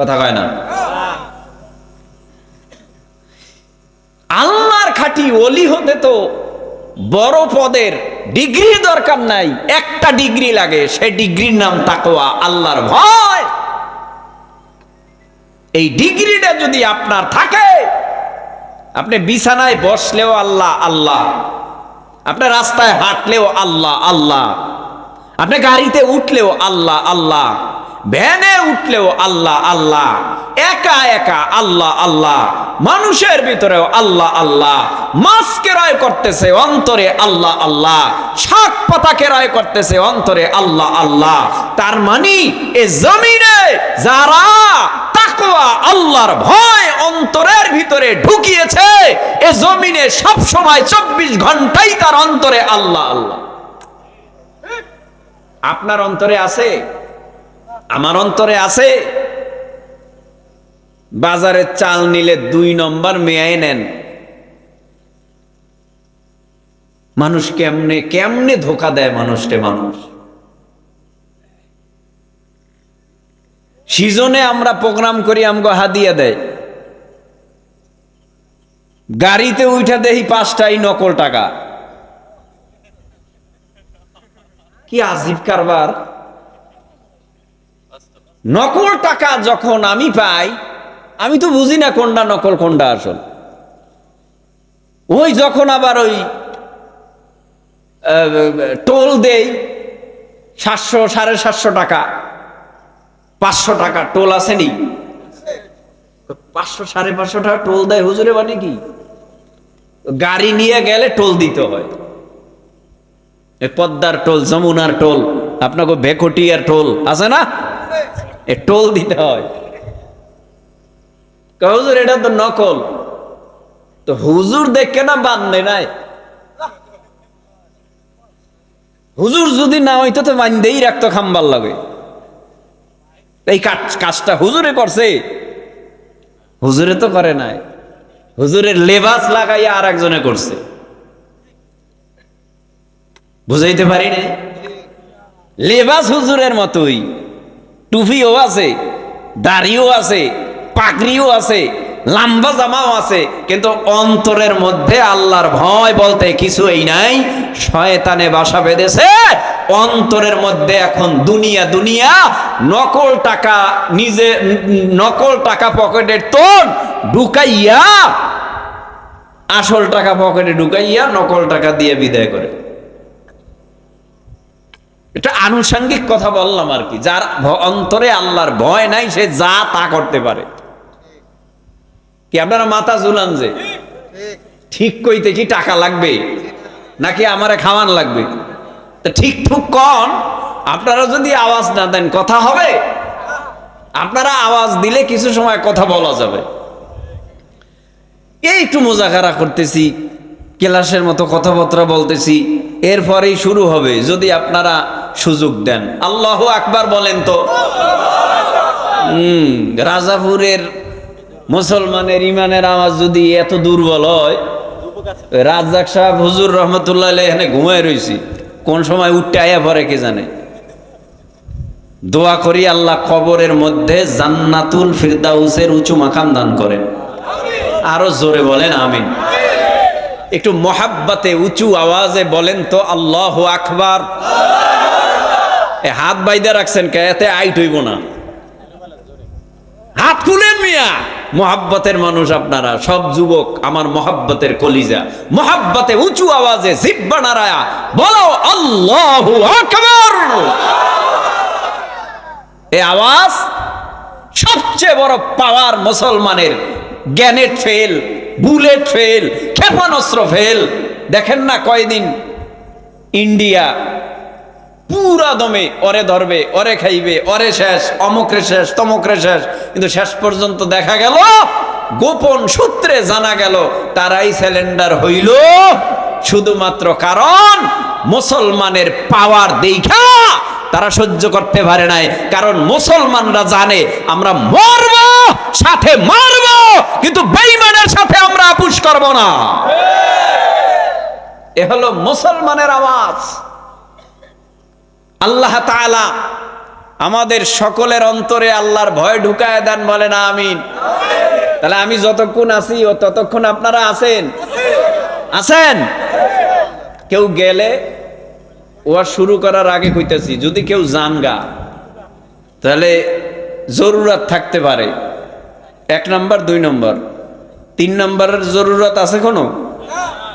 কথা কয় না? আল্লাহর খাঁটি অলি হতে তো বড় পদের ডিগ্রি দরকার নাই, একটা ডিগ্রি লাগে, সে ডিগ্রির নাম তাকওয়া, আল্লাহর ভয়। এই ডিগ্রিটা যদি আপনার থাকে, আপনি বিছানায় বসলেও আল্লাহ আল্লাহ। আপনি রাস্তায় হাঁটলেও আল্লাহ আল্লাহ। আপনি গাড়িতে উঠলেও আল্লাহ আল্লাহ। ভ্যানে উঠলেও আল্লাহ আল্লাহ। একা একা, আল্লাহ আল্লাহ। মানুষের ভিতরেও আল্লাহ আল্লাহ। মাছ কেরয় করতেছে অন্তরে আল্লাহ আল্লাহ। শাক পাতা কেরয় করতেছে অন্তরে আল্লাহ আল্লাহ। তার মানে এ জমিনে যারা তাকওয়া, আল্লাহর ভয় অন্তরের ভিতরে ঢুকিয়েছে, এ জমিনে সব সময় চব্বিশ ঘন্টাই তার অন্তরে আল্লাহ আল্লাহ। আপনার অন্তরে আছে? আমার অন্তরে আছে। বাজারে চাল নিলে দুই নম্বর মেয়ায় নেন। মানুষ কেমনে কেমনে ধোকা দেয় মানুষকে মানুষ? সিজনে আমরা প্রোগ্রাম করি, আমগো হাদিয়া দেয়। গাড়িতে উঠা দেহি পাঁচটাই নকল টাকা। কি আজিব কারবার। নকল টাকা যখন আমি পাই, আমি তো বুঝি না কোনটা নকল, কোনটা আসল। ওই যখন আবার ওই টোল দেই, সাতশো, সাড়ে সাতশো টাকা, পাঁচশো টাকা টোল আসেনি পাঁচশো, সাড়ে পাঁচশো টাকা টোল দেয় হুজুরে মানে কি? গাড়ি নিয়ে গেলে টোল দিতে হয়। পদ্মার টোল, যমুনার টোল, আপনাকে ভেকটিয়ার টোল, আছে না? টোল দিতে হয়। হুজুর, এটা তো নকল। তো হুজুর দেখে না বান্ধে নাই? হুজুর যদি না হইতো তো বান্ধেই রাখতো খাম্বার লাগে। এই কাজ- কাজটা হুজুরে করছে। হুজুরে তো করে নাই। হুজুরের লেবাস লাগাইয়া আর একজনে করছে। বুঝাইতে পারি না লেবাস হুজুরের মতোই। টুপিও আছে, দাড়িও আছে, পাগড়িও আছে, লম্বা জামাও আছে, কিন্তু অন্তরের মধ্যে আল্লাহর ভয় বলতে কিছুই নাই। শয়তানে বাসা বেঁধেছে, অন্তরের মধ্যে এখন দুনিয়া দুনিয়া, নকল টাকা, নিজে, নকল টাকা পকেটের তোর ঢুকাইয়া, আসল টাকা পকেটে ঢুকাইয়া নকল টাকা দিয়ে বিদায় করে। এটা আনুষঙ্গিক কথা বললাম আর কি। যার অন্তরে আল্লাহর ভয় নাই, সে যা তা করতে পারে। কি আপনারা মাথা ঝুলান যে? ঠিক কইতে কি টাকা লাগবে? নাকি আমারে খাওয়ান লাগবে? তা ঠিক ঠুক কন, আপনারা যদি আওয়াজ না দেন, কথা হবে? আপনারা আওয়াজ দিলে কিছু সময় কথা বলা যাবে। এই একটু মোজাকারা করতেছি, ক্লাসের মতো কথাবার্তা বলতেছি, এরপরেই শুরু হবে। যদি আপনারা সুযোগ দেন। আল্লাহ আকবার বলেন তো। রাজাপুরের মুসলমানের ইমানের আওয়াজ যদি এত দুর্বল হয়, রাজ্জাক সাহেব হুজুর রহমতুল্লাহ এখানে ঘুমায় রয়েছি কোন সময় উঠতে আয়া পরে কে জানে? দোয়া করি আল্লাহ কবরের মধ্যে জান্নাতুল ফিরদাউসের উঁচু মাকাম দান করেন। আরও জোরে বলেন আমিন। একটু মহাব্বাতে উঁচু আওয়াজে বলেন তো, আল্লাহ আকবার। হাত বাইদা রাখছেন কে? এতে আইট হইব না। হাত খুলেন মিয়া। মহাব্বতের মানুষ আপনারা, সব যুবক আমার মহাব্বতের কলিজা। মহাব্বতে উঁচু আওয়াজে জিব্বা নারায়া বলো, আল্লাহ এ আওয়াজ সবচেয়ে বড় পাওয়ার মুসলমানের গ্যানেট ফেল, বুলেট ফেল, ক্ষেপণাস্ত্র ফেল। দেখেন না কয়দিন ইন্ডিয়া পুরা দমে ওরে ধরবে, ওরে খাইবে, ওরে শেষ, অমুকরে শেষ, তমুকরে শেষ। কিন্তু শেষ পর্যন্ত দেখা গেল, গোপন সূত্রে জানা গেল, তারাই সিলিন্ডার হইল। শুধুমাত্র কারণ, মুসলমানের পাওয়ার দেখা, তারা সহ্য করতে পারে নাই। কারণ মুসলমানরা জানে, আমরা মরব, সাথে মারব, কিন্তু বেইমানের সাথে আমরা আপুস করব না। এ হলো মুসলমানের আওয়াজ। আল্লাহ তাআলা আমাদের সকলের অন্তরে আল্লাহর ভয় ঢুকায় দেন, বলেন আমিন। তাহলে আমি যতক্ষণ আছি ও ততক্ষণ আপনারা আছেন? আছেন? কেউ গেলে ওয়া শুরু করার আগে কইতেছি, যদি কেউ জানগা, তাহলে জরুরত থাকতে পারে। এক নম্বর, দুই নম্বর। তিন নম্বরের জরুরত আছে কোনো?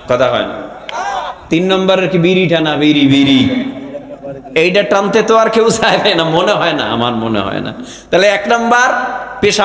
কথা হয় না। তিন নম্বরের কি বিড়ি টানা বিড়ি বিড়ি। এইটা টানতে তো আর কেউ চাইবে না, মনে হয় না, আমার মনে হয় না। তাহলে এক নম্বর পেশা